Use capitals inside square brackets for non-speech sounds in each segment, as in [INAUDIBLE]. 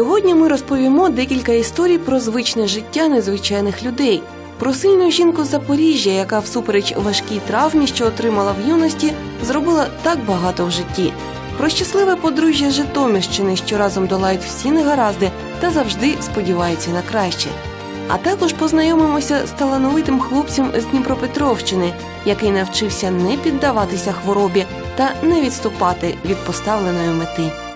Сьогодні ми розповімо декілька історій про звичне життя незвичайних людей, про сильну жінку з Запоріжжя, яка всупереч важкій травмі, що отримала в юності, зробила так багато в житті. Про щасливе подружжя Житомирщини, що разом долають всі негаразди та завжди сподіваються на краще. А також познайомимося з талановитим хлопцем з Дніпропетровщини, який навчився не піддаватися хворобі та не відступати від поставленої мети.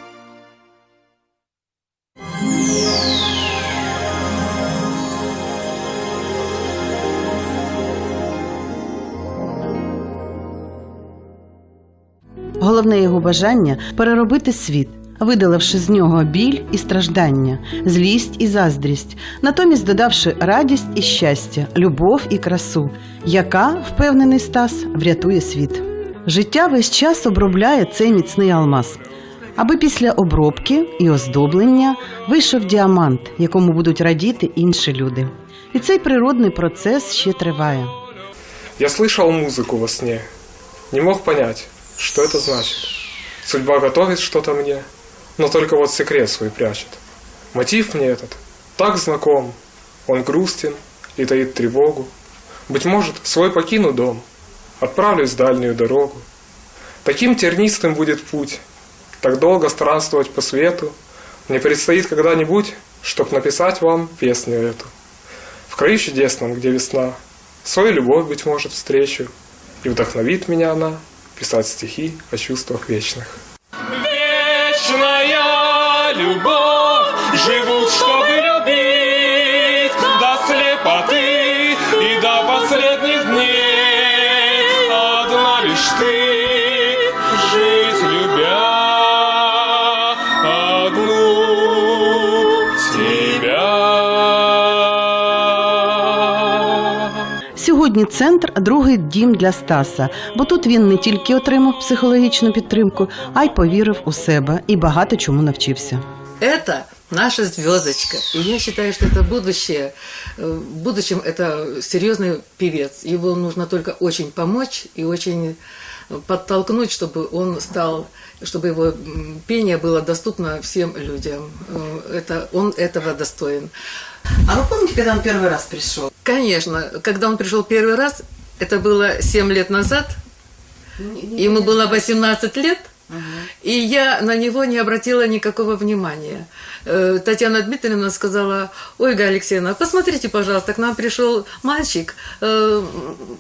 Головне його бажання переробити світ, видаливши з нього біль і страждання, злість і заздрість, натомість додавши радість і щастя, любов і красу, яка, впевнений Стас, врятує світ. Життя весь час обробляє цей міцний алмаз, аби після обробки і оздоблення вийшов діамант, якому будуть радіти інші люди. І цей природний процес ще триває. Я слышал музыку во сне. Не мог понять, что это значит. Судьба готовит что-то мне, но только вот секрет свой прячет. Мотив мне этот так знаком. Он грустен и таит тревогу. Быть может, свой покину дом, отправлюсь в дальнюю дорогу. Таким тернистым будет путь, так долго странствовать по свету. Мне предстоит когда-нибудь, чтоб написать вам песню эту. В краю чудесном, где весна, свою любовь, быть может, встречу, и вдохновит меня она писать стихи о чувствах вечных. Вечная любовь, живут, Сьогодні центр другий дім для Стаса, бо тут він не тільки отримав психологічну підтримку, а й повірив у себе і багато чому навчився. Это наша звездочка. И я считаю, что это будущее. Э, В будущем это серьезный певец. Его нужно только очень помочь и очень подтолкнуть, чтобы он стал, чтобы его пение было доступно всем людям. Э, Это, он этого достоин. А ви пам'ятаєте, коли він перший раз прийшов? Конечно, когда он пришел первый раз, это было 7 лет назад, ему было 18 лет, и я на него не обратила никакого внимания. Э, Татьяна Дмитриевна сказала, Ольга Алексеевна, посмотрите, пожалуйста, к нам пришел мальчик, Э,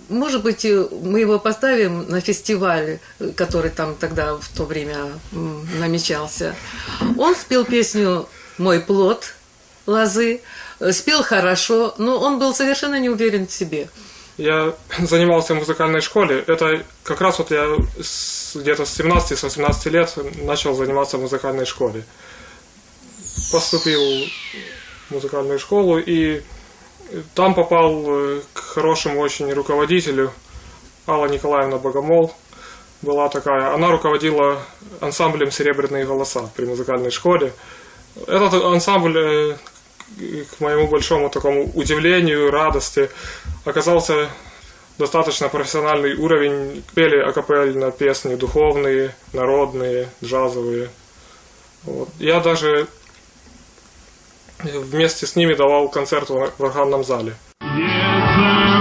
может быть, э, мы его поставим на фестиваль, который там тогда в то время намечался. Он спел песню «Мой плод» лозы, спел хорошо, но он был совершенно не уверен в себе. Я [COUGHS] занимался в музыкальной школе. Это как раз вот я где-то с 17-18 лет начал заниматься в музыкальной школе. Поступил в музыкальную школу и там попал э, к хорошему очень руководителю. Алла Николаевна Богомол была такая. Она руководила ансамблем «Серебряные голоса» при музыкальной школе. Этот ансамбль, э, к моему большому такому удивлению, радости, оказался достаточно профессиональный уровень. Пели акапельно песни духовные, народные, джазовые. Вот. Я даже вместе с ними давал концерт в органном зале. Yes,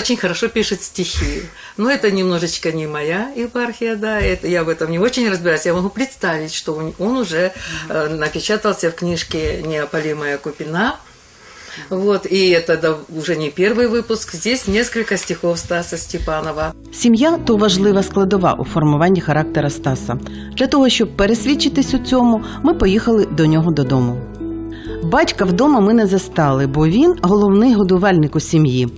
очень хорошо пишет стихи. Но это немножечко не моя епархия, да, это я в этом не очень разбираюсь. Я могу представить, что он- он уже э, напечатался в книжке «Неопалимая Купина». Вот, и это да, уже не первый выпуск. Здесь несколько стихов Стаса Степанова. Сім'я то важлива складова у формуванні характера Стаса. Для того, щоб пересвідчитись у цьому, ми поїхали до нього додому. Батька вдома ми не застали, бо він головний годувальник у сім'ї.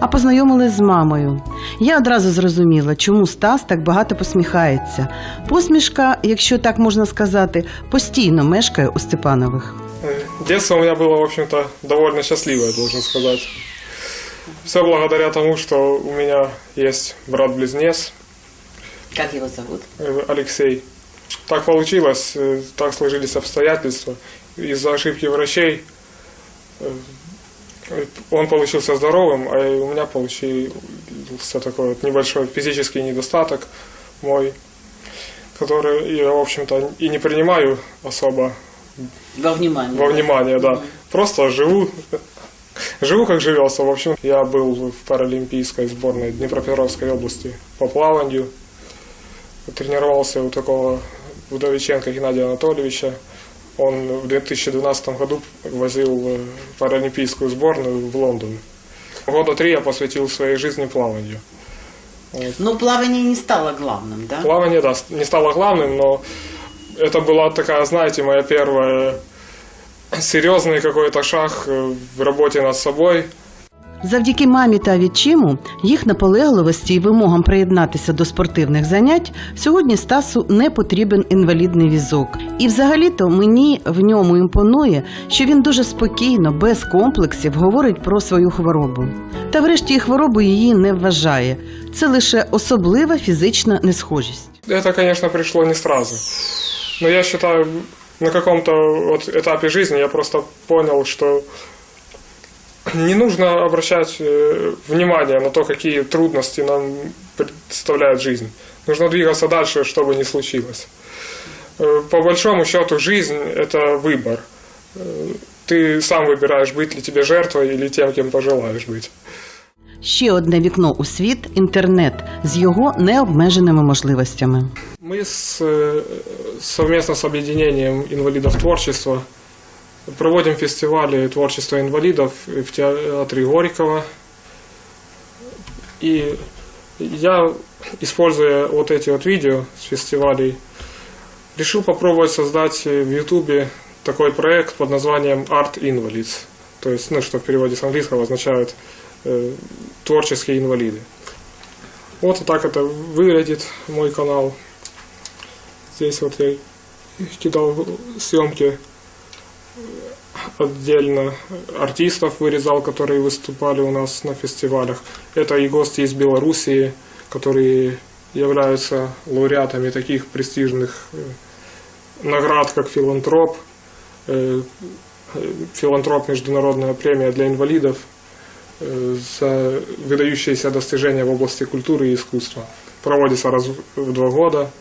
А познайомились з мамою. Я одразу зрозуміла, чому Стас так багато посміхається. Посмішка, якщо так можна сказати, постійно мешкає у Степанових. Э, Детство у меня было, в общем-то, довольно счастливое, должен сказать. Все благодаря тому, что у меня есть брат-близнец Как его зовут? э, Алексей. Так получилось, э, так сложились обстоятельства. Из-за ошибки врачей э, он получился здоровым, а у меня получился такой вот небольшой физический недостаток мой, который я, в общем-то, и не принимаю особо Во внимание. во внимание, да. Просто живу, [LAUGHS] живу как живется. В общем, я был в паралимпийской сборной Днепропетровской области по плаванию. Тренировался у такого Вдовиченко Геннадия Анатольевича. Он в 2012 году возил э, паралимпийскую сборную в Лондон. Года три я посвятил своей жизни плаванию. Но плавание не стало главным, да? Плавание, да, не стало главным, но это была такая, знаете, моя первая серьезный какой-то шаг э, в работе над собой. Завдяки мамі та відчиму, їх наполегливості і вимогам приєднатися до спортивних занять, сьогодні Стасу не потрібен інвалідний візок. І взагалі-то мені в ньому імпонує, що він дуже спокійно, без комплексів говорить про свою хворобу. Та врешті і хворобу її не вважає. Це лише особлива фізична несхожість. Это, конечно, пришло не сразу. Но я считаю, на каком-то вот этапе жизни я просто понял, что не нужно обращать э, внимание на то, какие трудности нам представляет жизнь. Нужно двигаться дальше, что бы ни случилось. Э, По большому счету, жизнь – это выбор. Э, Ты сам выбираешь, быть ли тебе жертвой или тем, кем пожелаешь быть. Ще одне вікно у світ інтернет з його необмеженими можливостями. Мы с, э, совместно с объединением инвалидов творчества проводим фестивали творчества инвалидов в театре Горького. И я, используя вот эти вот видео с фестивалей, решил попробовать создать в Ютубе такой проект под названием Art Invalids. То есть, ну, что в переводе с английского означает э, творческие инвалиды. Вот так это выглядит мой канал. Здесь вот я кидал съемки отдельно артистов вырезал, которые выступали у нас на фестивалях. Это и гости из Белоруссии, которые являются лауреатами таких престижных э, наград, как филантроп, э, э, филантроп международная премия для инвалидов за выдающиеся достижения в области культуры и искусства. Проводится раз в два года.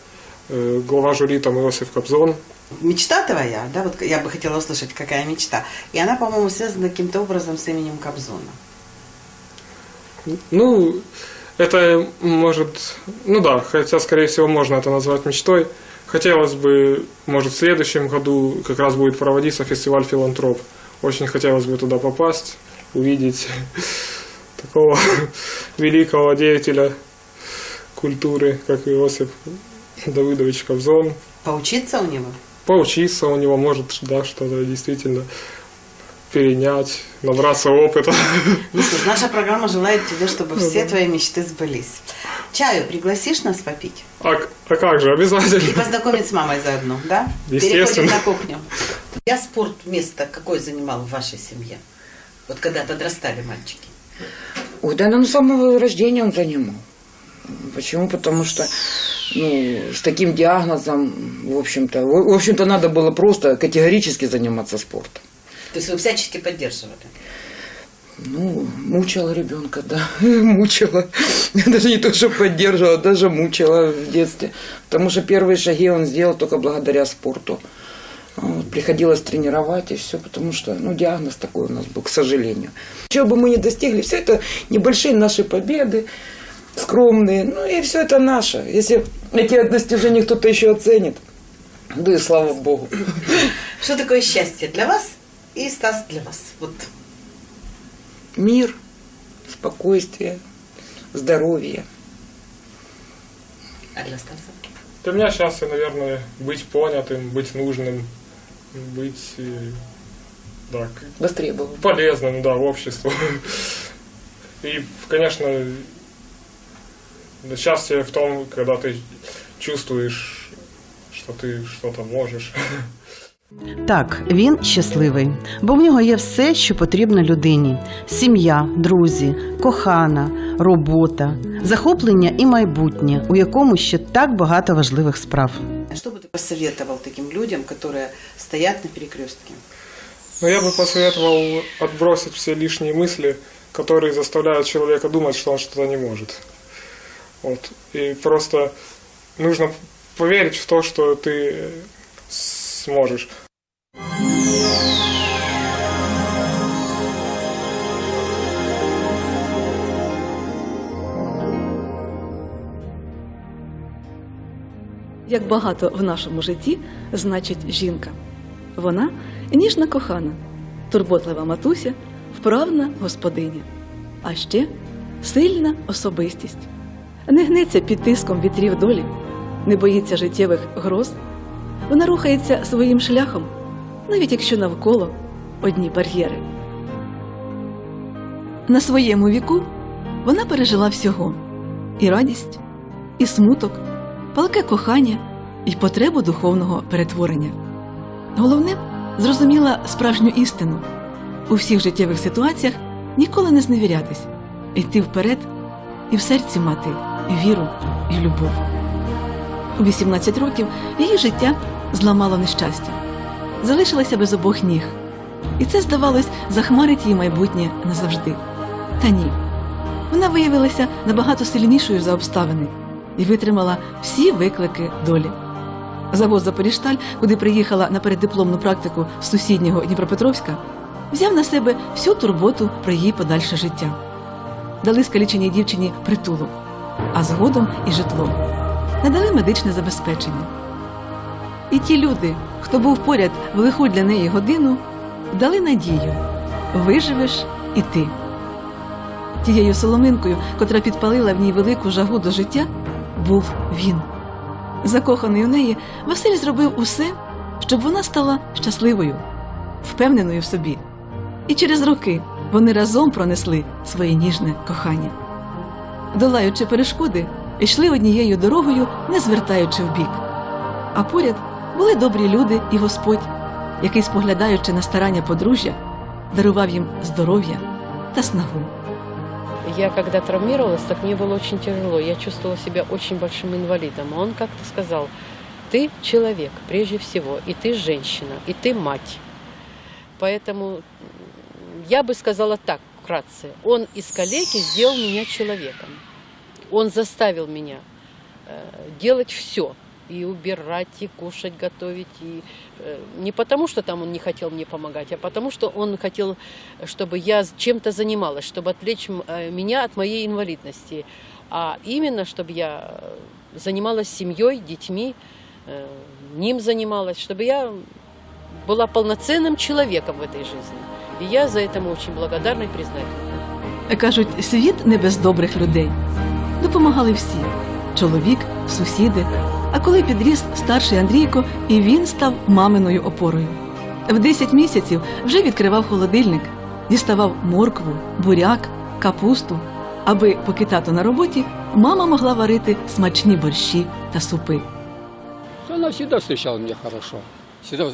Глава жюри там Иосиф Кобзон. Мечта твоя, да, вот я бы хотела услышать, какая мечта. И она, по-моему, связана каким-то образом с именем Кобзона. Ну, это может... Ну да, хотя, скорее всего, можно это назвать мечтой. Хотелось бы, может, в следующем году как раз будет проводиться фестиваль «Филантроп». Очень хотелось бы туда попасть, увидеть [LAUGHS] такого [LAUGHS] великого деятеля культуры, как Иосиф Давыдович Кобзон. Поучиться у него? Поучиться у него, может, да, что-то действительно перенять, набраться опыта. [LAUGHS] Ну что ж, наша программа желает тебе, чтобы все твои мечты сбылись. Чаю пригласишь нас попить? А, а как же, И обязательно. познакомить с мамой заодно, да? Естественно. Переходим на кухню. Я спорт место какое занимал в вашей семье? Вот когда подрастали мальчики. Ой, да, ну, с самого рождения он занимал. Почему? Потому что ну, с таким диагнозом, в общем-то, в общем-то, надо было просто категорически заниматься спортом. То есть вы всячески поддерживали? Ну, мучила ребенка, да, [LAUGHS] мучила. Даже не то, что поддерживала, даже мучила в детстве. Потому что первые шаги он сделал только благодаря спорту. Вот, приходилось тренировать и все, потому что, ну, диагноз такой у нас был, к сожалению. Чего бы мы не достигли, все это небольшие наши победы, скромные, ну, и все это наше. Если эти достижения кто-то еще оценит, да и слава богу. Что такое счастье для вас и Стас для вас? Вот Мир, спокойствие, здоровье. а для Стаса? Для меня счастье, наверное, быть понятым, быть нужным, быть э, да, к- Востребован. полезным, да, обществу. И, конечно, счастье в том, когда ты чувствуешь, что ты что-то можешь. Так, він щасливий, бо в нього є все, що потрібно людині: сім'я, друзі, кохана, робота, захоплення і майбутнє, у якому ще так багато важливих справ. Что бы ты посоветовал таким людям, которые стоят на перекрестке? Но я бы посоветовал отбросить все лишние мысли, которые заставляют человека думать, что он что-то не может. Вот. И просто нужно поверить в то, что ты э, сможешь. як багато в нашому житті значить жінка. Вона ніжна кохана, турботлива матуся, вправна господиня, а ще сильна особистість. Не гнеться під тиском вітрів долі, не боїться життєвих гроз. Вона рухається своїм шляхом, навіть якщо навколо одні бар'єри. На своєму віку вона пережила всього і радість, і смуток, палке кохання і потребу духовного перетворення. Головне, зрозуміла справжню істину у всіх життєвих ситуаціях ніколи не зневірятись, йти вперед і в серці мати віру і любов. У 18 років її життя зламало нещастя, залишилася без обох ніг, і це, здавалось, захмарить її майбутнє назавжди. Та ні. Вона виявилася набагато сильнішою за обставини і витримала всі виклики долі. Завод Запоріжсталь, куди приїхала на переддипломну практику з сусіднього Дніпропетровська, взяв на себе всю турботу про її подальше життя. Дали скаліченій дівчині притулок, а згодом і житло. Надали медичне забезпечення. І ті люди, хто був поряд в лиху для неї годину, дали надію виживеш і ти. Тією соломинкою, котра підпалила в ній велику жагу до життя, був він. Закоханий у неї, Василь зробив усе, щоб вона стала щасливою, впевненою в собі. І через роки вони разом пронесли своє ніжне кохання. Долаючи перешкоди, йшли однією дорогою, не звертаючи вбік. А поряд були добрі люди і Господь, який, споглядаючи на старання подружжя, дарував їм здоров'я та снагу. Я когда травмировалась, так мне было очень тяжело. Я чувствовала себя очень большим инвалидом. А он как-то сказал, ты человек прежде всего, и ты женщина, и ты мать. Поэтому м, я бы сказала так, вкратце. Он из калеки сделал меня человеком. Он заставил меня э, делать все. И убирать, и кушать, готовить. И, э, не потому, что там он не хотел мне помогать, а потому, что он хотел, чтобы я чем-то занималась, чтобы отвлечь э, меня от моей инвалидности. А именно, чтобы я занималась семьей, детьми, ним занималась, чтобы я была полноценным человеком в этой жизни. И я за это ему очень благодарна и признательна. Кажуть, світ не без добрих людей. Допомагали всі чоловік, сусіди. А коли підріс старший Андрійко, і він став маминою опорою. В 10 місяців вже відкривав холодильник, діставав моркву, буряк, капусту, аби, поки тато на роботі, мама могла варити смачні борщі та супи. Она всегда встречала меня хорошо. Всегда [LAUGHS]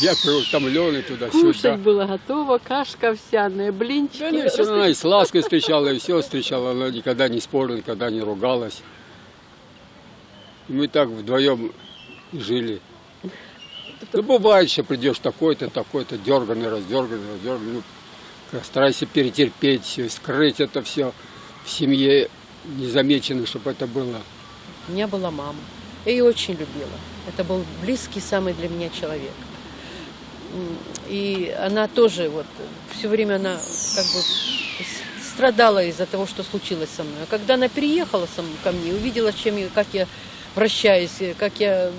я утомленный туда-сюда. Кушать было готово, кашка овсяная, блинчики. Да, не, все она и с лаской встречала, и все встречала. Она никогда не спорила, никогда не ругалась. И мы так вдвоем жили. Ну, бывает, что придешь такой-то, такой-то, дерганный, раздерганный, раздерганный. Ну, старайся перетерпеть все, скрыть это все в семье незамеченно, чтобы это было. У меня была мама. Я ее очень любила. Это был близкий самый для меня человек. М, И она тоже вот все время она как бы с- страдала из-за того, что случилось со мной. А когда она переехала со мной, ко мне, увидела, чем я, как я вращаюсь, э, как я м,